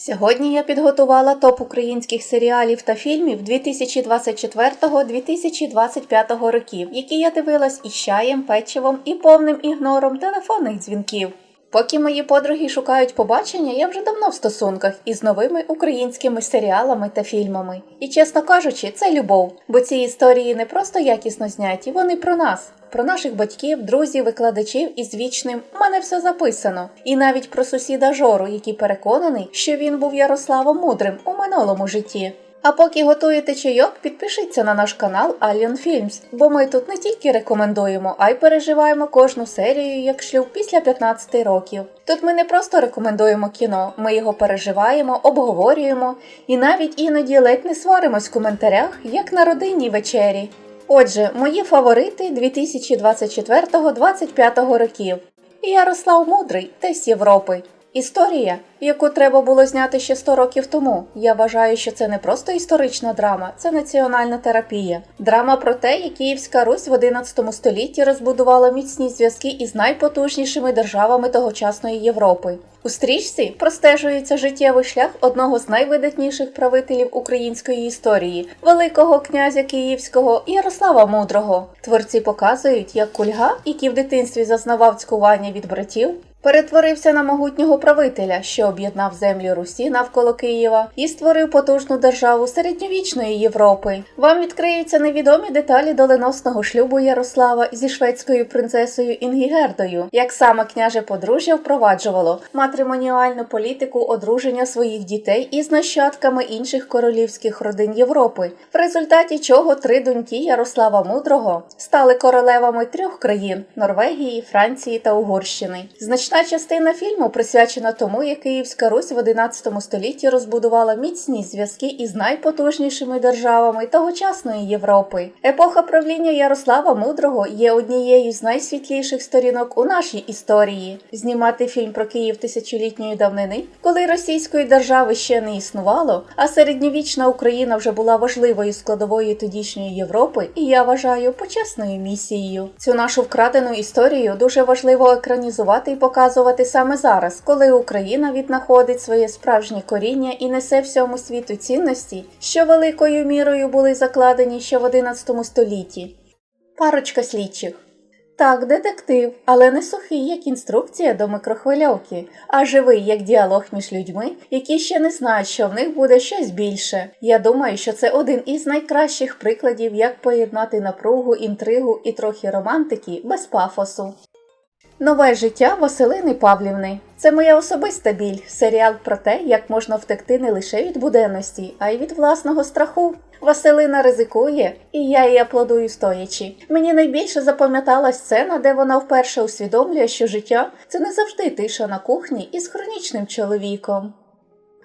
Сьогодні я підготувала топ українських серіалів та фільмів 2024-2025 років, які я дивилась із чаєм, печивом і повним ігнором телефонних дзвінків. Поки мої подруги шукають побачення, я вже давно в стосунках із новими українськими серіалами та фільмами. І чесно кажучи, це любов, бо ці історії не просто якісно зняті, вони про нас, про наших батьків, друзів, викладачів із вічним «У мене все записано, і навіть про сусіда Жору, який переконаний, що він був Ярославом Мудрим у минулому житті. А поки готуєте чайок, підпишіться на наш канал Alien Films, бо ми тут не тільки рекомендуємо, а й переживаємо кожну серію як шлюб після 15 років. Тут ми не просто рекомендуємо кіно, ми його переживаємо, обговорюємо і навіть іноді ледь не сваримось в коментарях, як на родинній вечері. Отже, мої фаворити 2024-2025 років. Ярослав Мудрий, Тесь Європи. Історія, яку треба було зняти ще 100 років тому. Я вважаю, що це не просто історична драма, це національна терапія. Драма про те, як Київська Русь в 11 столітті розбудувала міцні зв'язки із найпотужнішими державами тогочасної Європи. У стрічці простежується життєвий шлях одного з найвидатніших правителів української історії, Великого князя Київського Ярослава Мудрого. Творці показують, як кульга, який в дитинстві зазнавав цькування від братів, перетворився на могутнього правителя, що об'єднав землі Русі навколо Києва і створив потужну державу середньовічної Європи. Вам відкриються невідомі деталі доленосного шлюбу Ярослава зі шведською принцесою Інгігердою, як саме княже подружжя впроваджувало матримоніальну політику одруження своїх дітей із нащадками інших королівських родин Європи, в результаті чого три доньки Ярослава Мудрого стали королевами трьох країн Норвегії, Франції та Угорщини. Значна частина фільму присвячена тому, як Київська Русь в 11 столітті розбудувала міцні зв'язки із найпотужнішими державами тогочасної Європи. Епоха правління Ярослава Мудрого є однією з найсвітліших сторінок у нашій історії. Знімати фільм про Київ тисячолітньої давнини, коли російської держави ще не існувало, а середньовічна Україна вже була важливою складовою тодішньої Європи, і я вважаю почесною місією. Цю нашу вкрадену історію дуже важливо екранізувати і показувати саме зараз, коли Україна віднаходить своє справжнє коріння і несе всьому світу цінності, що великою мірою були закладені ще в 11 столітті. Парочка слідчих. Так, детектив, але не сухий, як інструкція до микрохвильовки, а живий як діалог між людьми, які ще не знають, що в них буде щось більше. Я думаю, що це один із найкращих прикладів, як поєднати напругу, інтригу і трохи романтики без пафосу. Нове життя Василини Павлівни. Це моя особиста біль, серіал про те, як можна втекти не лише від буденності, а й від власного страху. Василина ризикує, і я їй аплодую стоячи. Мені найбільше запам'яталась сцена, де вона вперше усвідомлює, що життя це не завжди тиша на кухні із хронічним чоловіком.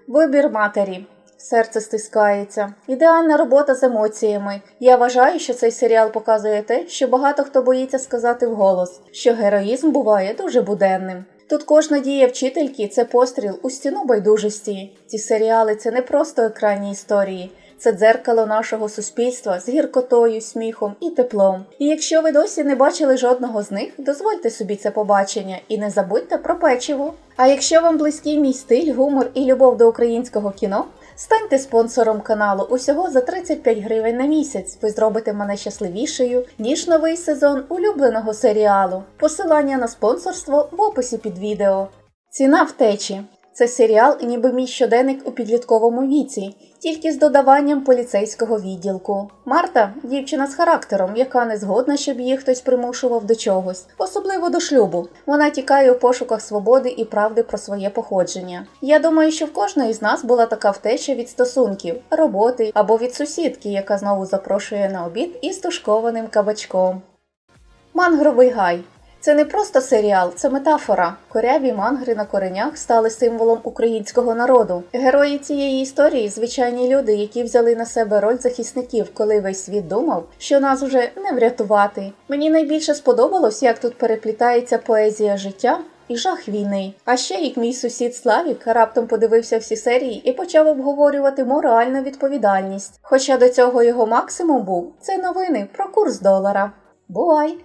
Вибір матері. Серце стискається. Ідеальна робота з емоціями. Я вважаю, що цей серіал показує те, що багато хто боїться сказати вголос, що героїзм буває дуже буденним. Тут кожна дія вчительки це постріл у стіну байдужості. Ці серіали це не просто екранні історії. Це дзеркало нашого суспільства з гіркотою, сміхом і теплом. І якщо ви досі не бачили жодного з них, дозвольте собі це побачення і не забудьте про печиво. А якщо вам близький мій стиль, гумор і любов до українського кіно, станьте спонсором каналу усього за 35 гривень на місяць. Ви зробите мене щасливішою, ніж новий сезон улюбленого серіалу. Посилання на спонсорство в описі під відео. Ціна втечі. Це серіал, ніби мій щоденник у підлітковому віці, тільки з додаванням поліцейського відділку. Марта дівчина з характером, яка не згодна, щоб її хтось примушував до чогось, особливо до шлюбу. Вона тікає у пошуках свободи і правди про своє походження. Я думаю, що в кожної з нас була така втеча від стосунків, роботи або від сусідки, яка знову запрошує на обід із тушкованим кабачком. Мангровий гай. Це не просто серіал, це метафора. Коряві мангри на коренях стали символом українського народу. Герої цієї історії звичайні люди, які взяли на себе роль захисників, коли весь світ думав, що нас вже не врятувати. Мені найбільше сподобалось, як тут переплітається поезія життя. І жах війни. А ще як мій сусід Славік раптом подивився всі серії і почав обговорювати моральну відповідальність. Хоча до цього його максимум був це новини про курс долара. Бувай!